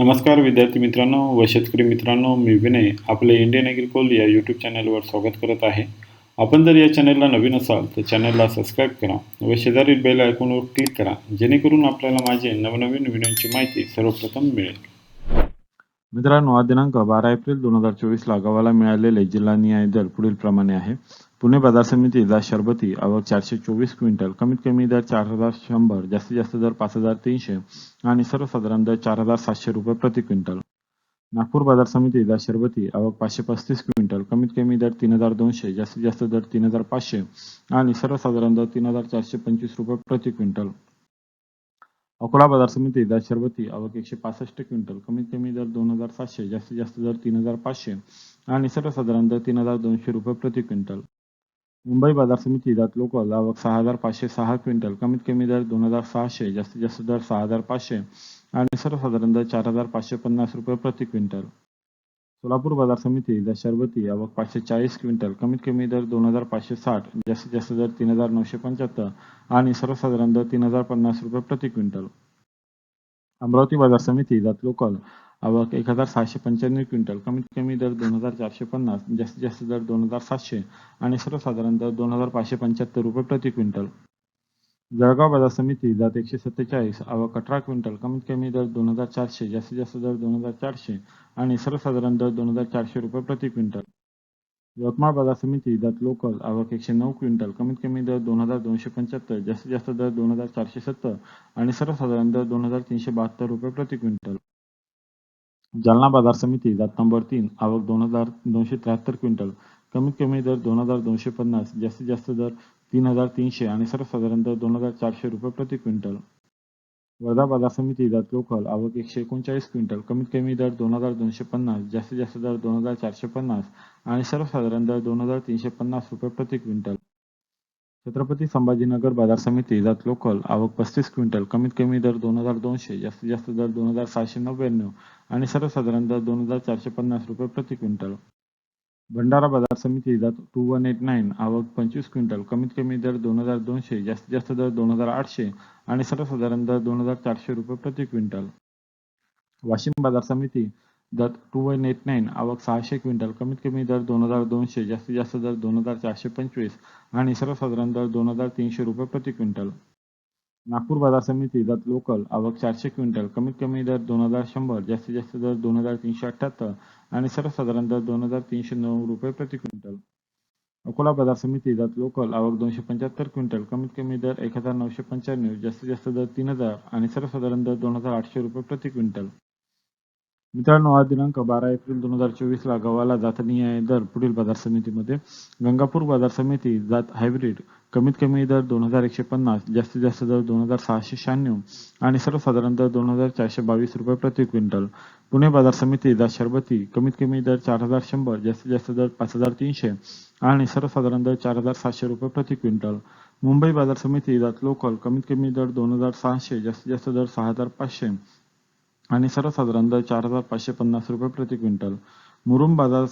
नमस्कार विद्यार्थी मित्रांनो व शेतकरी मित्रांनो मी विनय आपले इंडियन ॲग्रिकोल या यूट्यूब चॅनलवर स्वागत करत आहे. आपण जर या चॅनलला नवीन असाल तर चॅनलला सबस्क्राईब करा व शेजारील बेल आयकॉनवर क्लिक करा जेणेकरून आपल्याला माझे नवनवीन व्हिडिओची माहिती सर्वप्रथम मिळेल. मित्रांनो आज दिनांक बारा एप्रिल दोन हजार चोवीसला गावाला मिळालेले जिल्हा न्याय दर पुढील प्रमाणे आहे. पुणे बाजार समितीचा शरबती आवक चारशे चोवीस क्विंटल कमीत कमी दर चार हजार शंभर जास्तीत जास्त दर पाच हजार तीनशे आणि सर्वसाधारण दर चार हजार सातशे रुपये प्रति क्विंटल. नागपूर बाजार समितीचा शरबती आवक पाचशे पस्तीस क्विंटल कमीत कमी दर तीन हजार दोनशे जास्तीत जास्त दर तीन हजार पाचशे आणि सर्वसाधारण दर तीन हजार चारशे पंचवीस रुपये प्रति क्विंटल. अकोला बाजार समितीचा शरबती आवक एकशे पासष्ट क्विंटल कमीत कमी दर दोन हजार सातशे जास्तीत जास्त दर तीन हजार पाचशे आणि सर्वसाधारण दर तीन हजार दोनशे रुपये प्रति क्विंटल. मुंबई बाजार समिती दात लोकल आवक सहा हजार पाचशे सहा क्विंटल कमीत कमी दर दोन हजार सहाशे जास्तीत जास्त दर सहा हजार पाचशे आणि सर्वसाधारण दर चार हजार पाचशे पन्नास रुपये प्रति क्विंटल. सोलापूर बाजार समिती द शरबती आवक पाचशे चाळीस क्विंटल कमीत कमी दर दोन हजार पाचशे साठ जास्तीत जास्त दर तीन हजार नऊशे पंच्याहत्तर आणि सर्वसाधारण दर तीन हजार पन्नास रुपये प्रति क्विंटल. अमरावती बाजार समिती दात लोकल आवक एक हजार सहाशे पंच्याण्णव क्विंटल. कमीत कमी दर दोन हजार चारशे पन्नास जास्तीत जास्त दर दोन हजार सातशे आणि सर्वसाधारण दर दोन हजार पाचशे पंच्याहत्तर रुपये प्रति क्विंटल. जळगाव बाजार समिती जात एकशे सत्तेचाळीस आवक अठरा क्विंटल. कमीत कमी दर दोन हजार चारशे जास्तीत जास्त दर दोन हजार चारशे आणि सर्वसाधारण दर दोन हजार चारशे रुपये प्रति क्विंटल. यवतमाळ बाजार समिती जात लोकल आवक एकशे नऊ क्विंटल. कमीत कमी दर दोन हजार दोनशे पंच्याहत्तर जास्तीत जास्त दर दोन हजार चारशे सत्तर आणि सर्वसाधारण दर दोन हजार तीनशे बहात्तर रुपये प्रति क्विंटल. जालना बाजार समिती जात नंबर तीन आवक दोन हजार दोनशे त्र्याहत्तर क्विंटल. कमीत कमी दर दोन हजार दोनशे पन्नास जास्तीत जास्त दर तीन हजार तीनशे आणि सर्वसाधारण दर दोन हजार चारशे रुपये प्रति क्विंटल. वर्धा बाजार समिती जात लोकल आवक एकशे एकोणचाळीस क्विंटल. कमीत कमी दर दोन हजार दोनशे पन्नास जास्तीत जास्त दर दोन हजार चारशे पन्नास आणि सर्वसाधारण दर दोन हजार तीनशे पन्नास रुपये प्रति क्विंटल. छत्रपती संभाजीनगर बाजार समिती जात लोकल आवक पस्तीस क्विंटल कमीत कमी दर दोन हजार दोनशे जास्तीत जास्त दर दोन हजार सहाशे नव्याण्णव आणि सर्वसाधारण दर दोन हजार चारशे पन्नास रुपये प्रति क्विंटल. भंडारा बाजार समिती जात टू वन एट नाईन आवक पंचवीस क्विंटल कमीत कमी दर दोन हजार दोनशे जास्तीत जास्त दर दोन हजार आठशे आणि सर्वसाधारण दर दोन हजार चारशे रुपये प्रति क्विंटल. वाशिम बाजार समिती दर टू वन एट नाईन आवक सहाशे क्विंटल कमीत कमी दर दोन हजार दोनशे जास्तीत जास्त दर दोन हजार चारशे पंचवीस आणि सर्वसाधारण दर दोन हजार तीनशे रुपये प्रति क्विंटल. नागपूर बाजार समिती दर लोकल आवक चारशे क्विंटल कमीत कमी दर दोन हजार शंभर जास्तीत जास्त दर दोन हजार तीनशे अठ्ठ्याहत्तर आणि सर्वसाधारण दर दोन हजार तीनशे नऊ रुपये प्रति क्विंटल. अकोला बाजार समिती जात लोकल आवक दोनशे पंच्याहत्तर क्विंटल कमीत कमी दर एक हजार नऊशे पंच्याण्णव जास्तीत जास्त दर तीन हजार आणि सर्वसाधारण दर दोन हजार आठशे रुपये प्रति क्विंटल. मित्रांनो हा दिनांक बारा एप्रिल दोन हजार चोवीस ला गव्हाला जातनीय दर पुढील बाजार समितीमध्ये. गंगापूर बाजार समिती जात हायब्रिड कमीत कमी दर दोन हजार एकशे पन्नास जास्तीत जास्त दर दोन हजार सहाशे शहाण्णव आणि सर्वसाधारण दर दोन हजार चारशे बावीस रुपये प्रति क्विंटल. पुणे बाजार समिती जात शरबती कमीत कमी दर चार हजार शंभर जास्तीत जास्त दर पाच हजार तीनशे आणि सर्वसाधारण दर चार हजार सातशे रुपये प्रति क्विंटल. मुंबई बाजार समिती जात लोकल कमीत कमी दर दोन हजार सहाशे जास्तीत जास्त दर सहा हजार पाचशे आणि सर्वसाधारण दर चार हजार पाचशे पन्नास रुपये प्रति क्विंटल. मुरुम बाजार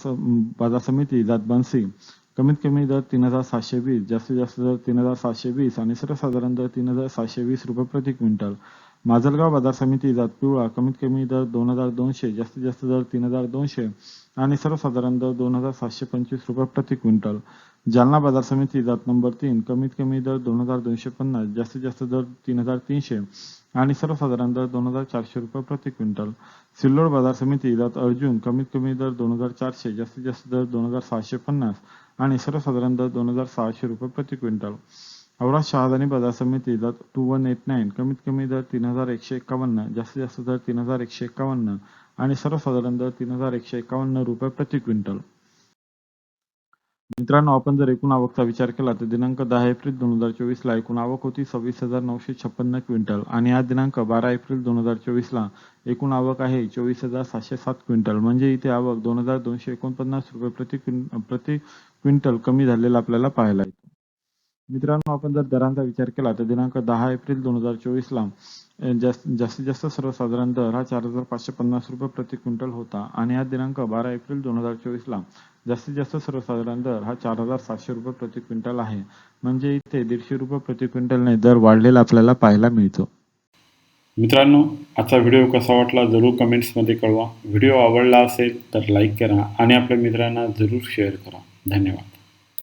बाजार समिती जात बन्सी. कमीत कमी दर तीन हजार सातशे वीस जास्तीत जास्त दर तीन हजार सातशे वीस आणि सर्वसाधारण दर तीन हजार सातशे वीस रुपये प्रति क्विंटल. माजलगाव बाजार समिती जात पिवळा कमीत कमी दर दोन हजार दोनशे जास्तीत जास्त दर तीन हजार दोनशे. आणि सर्वसाधारण दर दोन हजार सातशे पंचवीस रुपये प्रति क्विंटल. जालना बाजार समिती जात नंबर तीन कमीत कमी दर दोन हजार दोनशे पन्नास जास्तीत जास्त दर तीन हजार तीनशे आणि सर्वसाधारण दर दोन हजार चारशे रुपये प्रति क्विंटल. सिल्लोड बाजार समिती जात अर्जुन कमीत कमी दर दोन हजार चारशे जास्तीत जास्त दर दोन हजार सहाशे पन्नास आणि सर्वसाधारण दर दोन हजार सहाशे रुपये प्रति क्विंटल. औरा शहादानी बाजार समिती जात टू वन एट नाईन कमीत कमी दर तीन हजार एकशे एक्कावन्न जास्तीत जास्त दर तीन हजार एकशे एक्कावन्न आणि सर्वसाधारण दर तीन हजार एकशे एकावन्न रुपये प्रति क्विंटल. मित्रांनो आपण जर एकूण आवकचा विचार केला तर दिनांक दहा एप्रिल दोन हजार चोवीस ला एकूण आवक होती सव्वीस हजार नऊशे छप्पन्न क्विंटल आणि आज दिनांक बारा एप्रिल दोन हजार चोवीस ला एकूण आवक आहे चोवीस हजार सातशे सात क्विंटल. म्हणजे इथे आवक दोन हजार दोनशे एकोणपन्नास रुपये प्रति क्विं प्रति क्विंटल कमी झालेला आपल्याला पाहायला येतो. मित्रांनो आपण जर दरांचा विचार केला तर दिनांक दहा एप्रिल दोन हजार चोवीस ला जास्त जास्तीत जास्त सर्वसाधारण दर हा चार हजार पाचशे पन्नास रुपये प्रति क्विंटल होता. आणि हा दिनांक बारा एप्रिल दोन हजार चोवीस ला जास्तीत जास्त सर्वसाधारण दर हा चार हजार सातशे रुपये प्रति क्विंटल आहे. म्हणजे इथे दीडशे रुपये प्रति क्विंटलने दर वाढलेला आपल्याला पाहायला मिळतो. मित्रांनो आजचा व्हिडिओ कसा वाटला जरूर कमेंट्समध्ये कळवा. व्हिडिओ आवडला असेल तर लाईक करा आणि आपल्या मित्रांना जरूर शेअर करा. धन्यवाद.